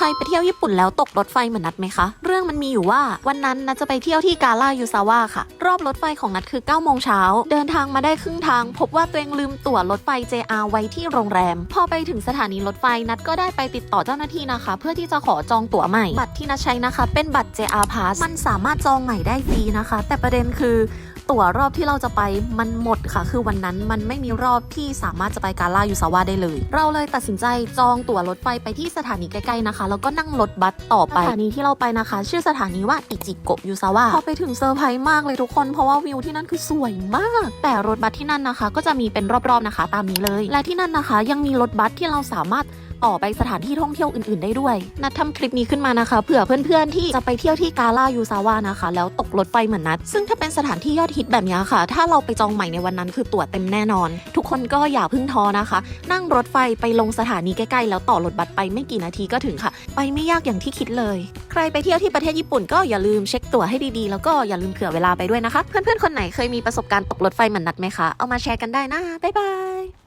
ใครไปเที่ยวญี่ปุ่นแล้วตกรถไฟเหมือนนัดไหมคะ เรื่องมันมีอยู่ว่าวันนั้นนัดจะไปเที่ยวที่กาลายูซาวะค่ะ รอบรถไฟของนัดคือ9โมงเช้าเดินทางมาได้ครึ่งทาง พบว่าตัวเองลืมตั๋วรถไฟ JR ไว้ที่โรงแรม พอไปถึงสถานีรถไฟนัดก็ได้ไปติดต่อเจ้าหน้าที่นะคะ เพื่อที่จะขอจองตั๋วใหม่ บัตรที่นัดใช้นะคะ เป็นบัตร JR Pass มันสามารถจองใหม่ได้ฟรีนะคะ แต่ประเด็นคือตั๋วรอบที่เราจะไปมันหมดค่ะ คือวันนั้นมันไม่มีรอบที่สามารถจะไปกาลายูซาวะได้เลย เราเลยตัดสินใจจองตั๋วรถไฟไปที่สถานีใกล้ๆนะคะแล้วก็นั่งรถบัสต่อไปสถานีที่เราไปนะคะ ชื่อสถานีว่าอิจิโกะยูซาวะพอไปถึงเซอร์ไพรส์มากเลยทุกคนเพราะว่าวิวที่นั่นคือสวยมาก แต่รถบัสที่นั่นนะคะ ก็จะมีเป็นรอบๆนะคะ ตามนี้เลย และที่นั่นนะคะ ยังมีรถบัสที่เราสามารถ ต่อไปสถานที่ท่องเที่ยวอื่นๆ ได้ด้วย นัดทำคลิปนี้ขึ้นมานะคะเผื่อเพื่อนๆที่จะไปเที่ยวที่กาลายูซาวะนะคะ แล้วตกรถไฟเหมือนนัด ซึ่งถ้าเป็นสถานที่ยอดฮิตแบบนี้ค่ะ ถ้าเราไปจองใหม่ในวันนั้นคือตั๋วเต็มแน่นอน ทุกคนก็อย่าพึ่งท้อนะคะ นั่งรถไฟไปลงสถานีใกล้ๆ แล้วต่อรถบัสไปไม่กี่นาทีก็ถึงค่ะ ไปไม่ยากอย่างที่คิดเลย ใครไปเที่ยวที่ประเทศญี่ปุ่นก็อย่าลืมเช็คตั๋วให้ดีๆ แล้วก็อย่าลืมเผื่อเวลาไปด้วยนะคะ เพื่อนๆคนไหนเคยมีประสบการณ์ตกรถไฟเหมือนนัดไหมคะ เอามาแชร์กันได้นะบ๊ายบาย